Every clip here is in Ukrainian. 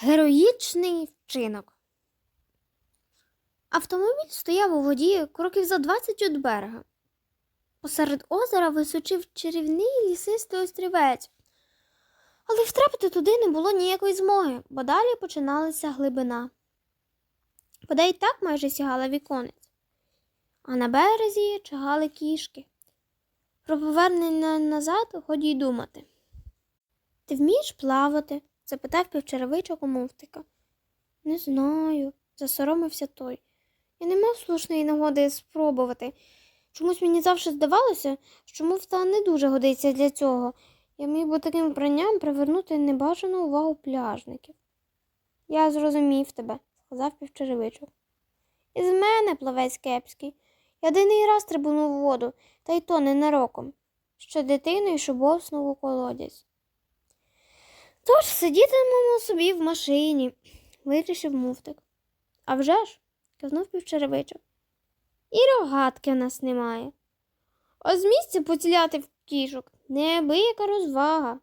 Героїчний вчинок. Автомобіль стояв у воді кроків за 20 від берега. Посеред озера височив чарівний лісистий острівець. Але втрапити туди не було ніякої змоги, бо далі починалася глибина. Вода й так майже сягала віконець, а на березі чагали кішки. Про повернення назад годі й думати. Ти вмієш плавати? Запитав півчеревичок у мовтика. Не знаю, засоромився той. Я не мав слушної нагоди спробувати. Чомусь мені завжди здавалося, що муфта не дуже годиться для цього. Я міг би таким вбранням привернути небажану увагу пляжників. Я зрозумів тебе, сказав півчеревичок. Із мене плавець кепський. Я один раз трибунув воду, та й то ненароком. Ще дитиною шубовснув у колодязь. Тож сидітимемо собі в машині, вирішив муфтик. «А вже ж, кивнув півчеревичок. І рогатки в нас немає. А з місця поціляти в кішок неабияка розвага.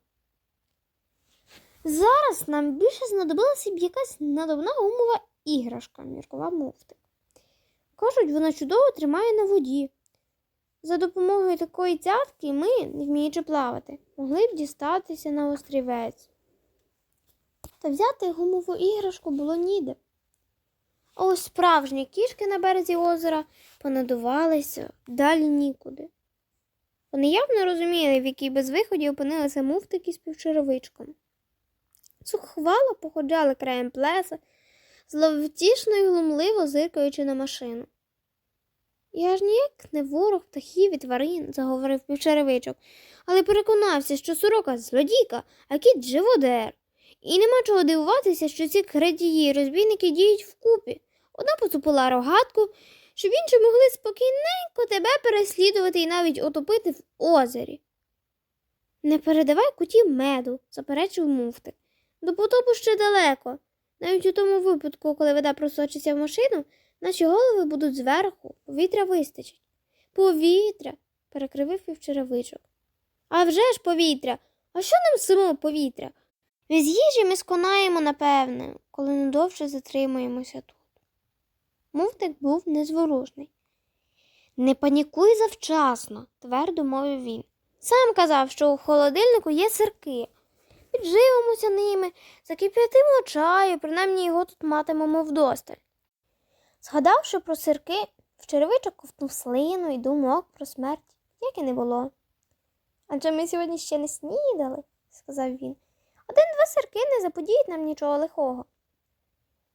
Зараз нам більше знадобилася б якась надувна гумова іграшка, міркував муфтик. Кажуть, вона чудово тримає на воді. За допомогою такої цятки ми, не вміючи плавати, могли б дістатися на острівець. Та взяти гумову іграшку було ніде. А ось справжні кішки на березі озера понадувалися далі нікуди. Вони явно розуміли, в якій безвиході опинилися муфтики з півчеровичком. Сухвало походжали краєм плеса, зловтішно й глумливо зиркаючи на машину. Я ж ніяк не ворог птахів і тварин, заговорив півчеревичок, але переконався, що сорока злодійка, а кіт живодер. І нема чого дивуватися, що ці крадії й розбійники діють вкупі. Одна поцупила рогатку, щоб інші могли спокійненько тебе переслідувати і навіть утопити в озері. Не передавай кутів меду, заперечив муфтик. До потопу ще далеко. Навіть у тому випадку, коли вода просочиться в машину, наші голови будуть зверху, повітря вистачить. Повітря, перекривив півчеревичок. А вже ж повітря. А що нам само повітря? Без їжі ми сконаємо, напевне, коли недовше затримаємося тут. Муфтик був незворушний. Не панікуй завчасно, твердо мовив він. Сам казав, що у холодильнику є сирки. Підживимося ними, закип'ятимо чаю, принаймні його тут матимемо вдосталь. Згадавши про сирки, в черевичок ковтнув слину і думок про смерть, як і не було. Адже ми сьогодні ще не снідали, сказав він. Один-два сирки не заподіють нам нічого лихого.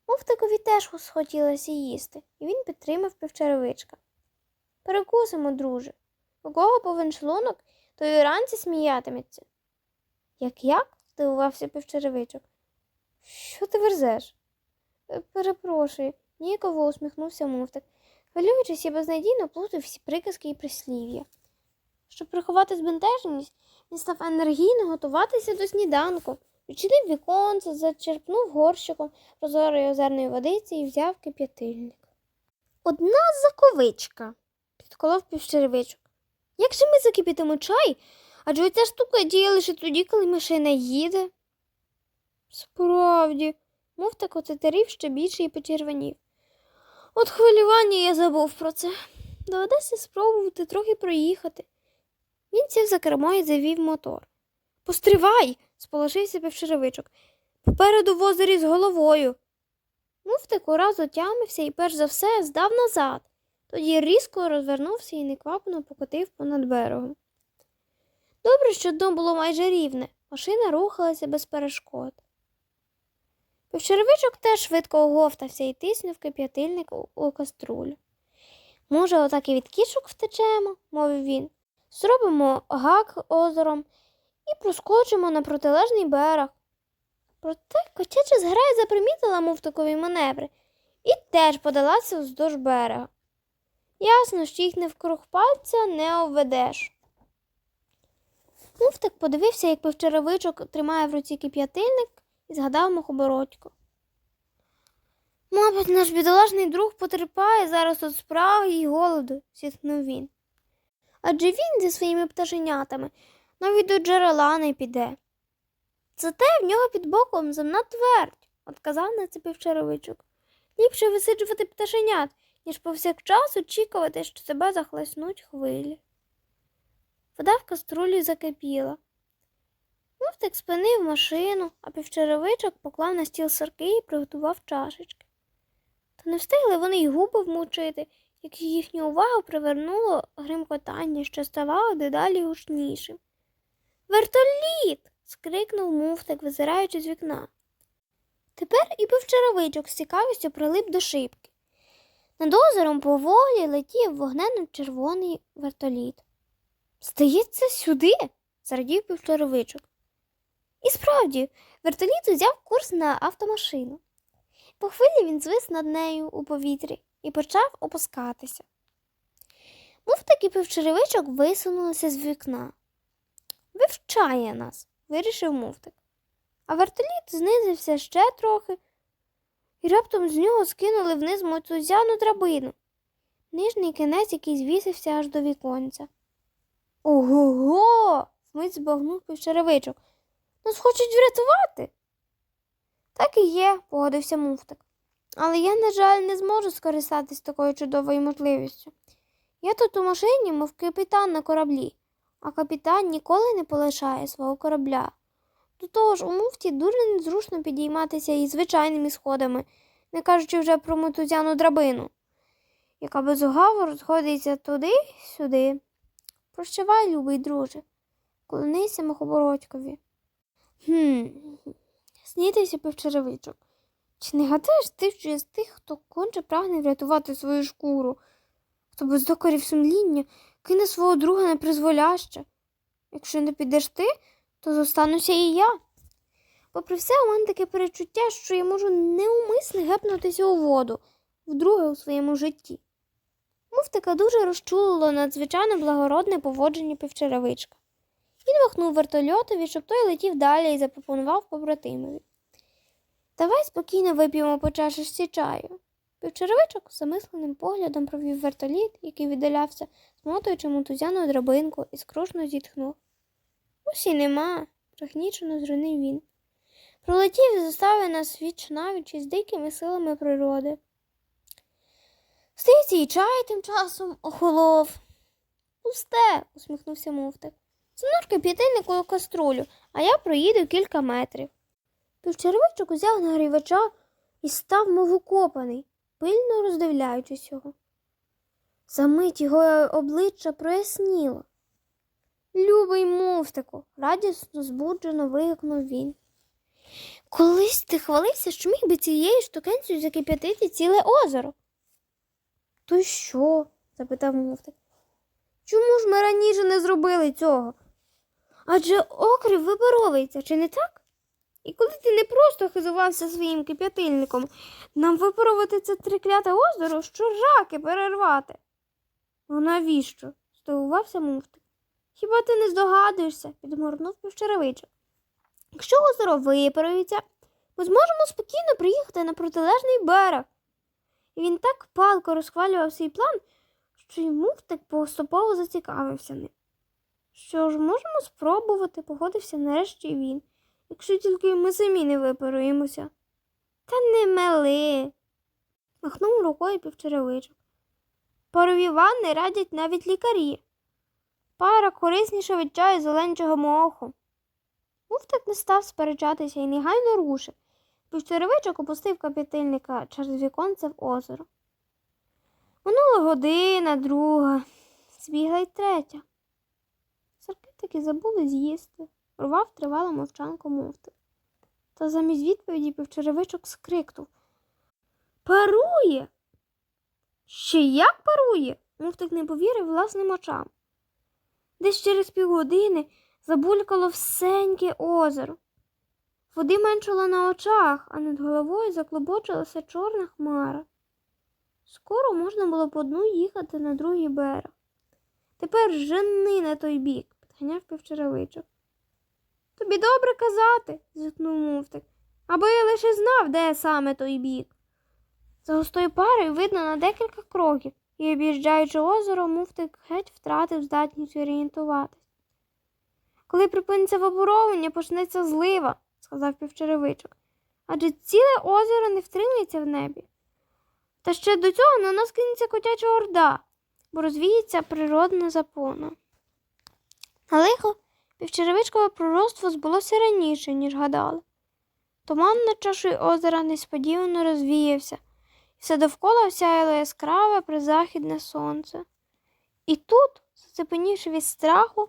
Муфтикові теж схотілося їсти, і він підтримав півчеревичка. Перекусимо, друже. У кого повен шлунок, то й уранці сміятиметься. Як як? здивувався півчеревичок. Що ти верзеш? «Е, Перепрошую, ніяково усміхнувся муфтик. Хвилюючись, я безнадійно плутав всі приказки і прислів'я. Щоб приховати збентеженість, він став енергійно готуватися до сніданку, відчинив віконце, зачерпнув горщиком прозорої озерної водиці і взяв кип'ятильник. Одна заковичка, підколов півчеревичок. Як же ми закипітимо чай? Адже оця штука діє лише тоді, коли машина їде. Справді, мов так отетерів ще більше і почервонів. От хвилювання я забув про це. Доведеться спробувати трохи проїхати. Він сів за кермо і завів мотор. Постривай, сположився півчеревичок. Попереду в озері з головою. Муфтик ураз отямився і перш за все здав назад. Тоді різко розвернувся і неквапно покотив понад берегом. Добре, що дно було майже рівне, машина рухалася без перешкод. Півчеревичок теж швидко оговтався і тиснув кип'ятильник у каструлю. Може, отак і від кішок втечемо, мовив він. Зробимо гак озером і проскочимо на протилежний берег. Проте котяча зграя запримітила мовтикові маневри і теж подалася вздовж берега. Ясно, що їх не вкруг пальця не обведеш. Муфтик подивився, як півчеревичок тримає в руці кип'ятильник і згадав мухобородько. Мабуть, наш бідолашний друг потерпає зараз від спраги й голоду, зітхнув він. Адже він зі своїми пташенятами навіть до джерела не піде. Зате в нього під боком земна твердь, Отказав на це півчаровичок. Ліпше висиджувати пташенят, ніж повсякчас очікувати, що тебе захлеснуть хвилі. Вода в каструлі закипіла. Муфтик спинив машину, а півчаровичок поклав на стіл сирки і приготував чашечки. Та не встигли вони й губи вмочити, як їхню увагу привернуло гримкотання, що ставало дедалі гучнішим. Вертоліт. скрикнув муфтик, визираючи з вікна. Тепер і півчаровичок з цікавістю прилип до шибки. Над озером поволі летів вогненно-червоний вертоліт. Здається, сюди, зрадів півчаровичок. І справді, вертоліт узяв курс на автомашину. По хвилі він звис над нею у повітрі і почав опускатися. Муфтик і півчеревичок висунулися з вікна. Вивчає нас, вирішив муфтик. А вертоліт знизився ще трохи, і раптом з нього скинули вниз мотузяну драбину, нижній кінець, який звісився аж до віконця. Ого-го! вмить збагнув півчеревичок. Нас хочуть врятувати. Так і є, погодився муфтик. Але я, на жаль, не зможу скористатись такою чудовою можливістю. Я тут у машині, мов капітан на кораблі, а капітан ніколи не полишає свого корабля. До того ж, у муфті дуже незручно підійматися і звичайними сходами, не кажучи вже про мотузяну драбину, яка без угаву розходиться туди-сюди. Прощавай, любий друже, клонися Махобородькові. Хм, снітився півчеревичок. Чи не гадаєш ти, що з тих, хто конче прагне врятувати свою шкуру, хто без докорів сумління кине свого друга на призволяще? Якщо не підеш ти, то зостануся і я. Попри все, у мене таке перечуття, що я можу неумисне гепнутися у воду вдруге у своєму житті. Муфтика дуже розчулило надзвичайно благородне поводження півчеревичка. Він махнув вертольотові, щоб той летів далі і запропонував побратимові. Давай спокійно вип'ємо по чашечці чаю. Півчеревичок замисленим поглядом провів вертоліт, який віддалявся, смотуючи мотузяну драбинку, і скрушно зітхнув. Усі нема, пригнічено зрунив він. Пролетів і заставив нас віч навіч із дикими силами природи. Здається, і чай тим часом охолов. Пусте, усміхнувся муфтик. Занур кип'ятильник у каструлю, а я проїду кілька метрів. Півчервичок узяв нагрівача і став, мов укопаний, пильно роздивляючись його. Замить його обличчя проясніло. Любий муфтику, радісно збуджено вигукнув він. Колись ти хвалився, що міг би цією штукенцею закип'ятити ціле озеро. То що? запитав муфтик. Чому ж ми раніше не зробили цього? Адже окрив випаровується, чи не так? І коли ти не просто хизувався своїм кип'ятильником, нам випарувати це трикляте озеро, що раки перервати. А навіщо? здивувався муфтик. Хіба ти не здогадуєшся? підморгнув півчеревичок. Якщо озеро випарується, ми зможемо спокійно приїхати на протилежний берег. І він так палко розхвалював свій план, що й муфтик поступово зацікавився ним. Що ж, можемо спробувати, погодився нарешті він, якщо тільки ми самі не випаруємося. Та не мели. махнув рукою півчеревичок. Парові ванни радять навіть лікарі. Пара корисніша від чаю зеленчого моху. Муфтик не став сперечатися і негайно рушив. Півчеревичок опустив капітильника через віконце в озеро. Минула година, друга, збігла й третя. Сарки таки забули з'їсти, рвав тривалу мовчанку муфтик. Та замість відповіді півчеревичок скрикнув. Парує. Ще як парує? Муфтик не повірив власним очам. Десь через півгодини забулькало всеньке озеро. Води меншало на очах, а над головою заклобочилася чорна хмара. Скоро можна було по дну їхати на другий берег. Тепер жени на той бік, підганяв півчеревичок. Тобі добре казати, зітхнув муфтик, аби я лише знав, де саме той бік. За густою парою видно на декілька кроків, і, об'їжджаючи озеро, муфтик геть втратив здатність орієнтуватись. Коли припиниться випаровування, почнеться злива, сказав півчеревичок. адже ціле озеро не втримається в небі. Та ще до цього на нас кинеться котяча орда, бо розвіється природна запона. А лихо півчеревичкове пророцтво збулося раніше, ніж гадали. Туман над чашою озера несподівано розвіявся, і все довкола осяяло яскраве призахідне сонце. І тут, зацепенівши від страху,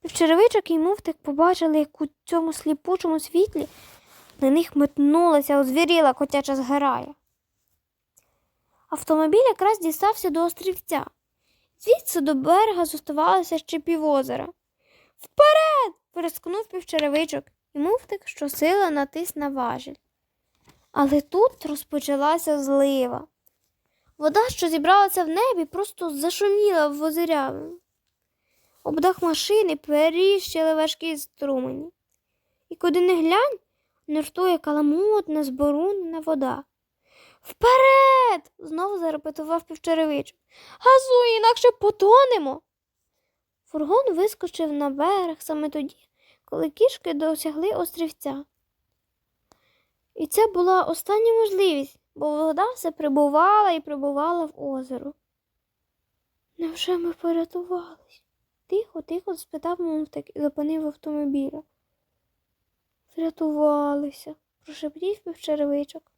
півчеревичок і муфтик побачили, як у цьому сліпучому світлі на них метнулася озвіріла котяча зграя. Автомобіль якраз дістався до острівця. Звідси до берега зоставалося ще півозера. Вперед! перескнув півчеревичок, і муфтик щосила натис на важіль. Але тут розпочалася злива. Вода, що зібралася в небі, просто зашуміла в озерявину. Об дах машини періщили важкі струмені. І куди не глянь, нуртує каламутна, зборунна вода. Вперед! знову зарепетував півчеревичок. Газуй, інакше потонемо. Фургон вискочив на берег саме тоді, коли кішки досягли острівця. І це була остання можливість, бо вода все прибувала і прибувала в озеро. Невже ми порятувались? Тихо, тихо спитав мультик і зупинив автомобіля. Врятувалися, прошепотів півчеревичок.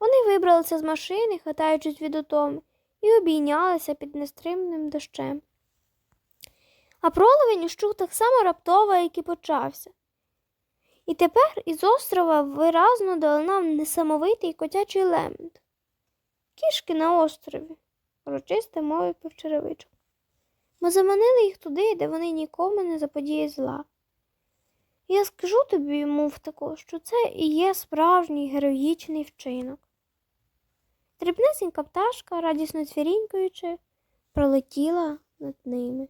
Вони вибралися з машини, хитаючись від утоми, і обійнялися під нестримним дощем. А проловень ущух так само раптово, як і почався. І тепер із острова виразно долинав несамовитий котячий лемент. Кішки на острові, урочисте мовив півчеревичок. Ми заманили їх туди, де вони нікому не заподіють зла. Я скажу тобі, мов тако, що це і є справжній героїчний вчинок. Дрібнесенька пташка, радісно цвірінькаючи, пролетіла над ними.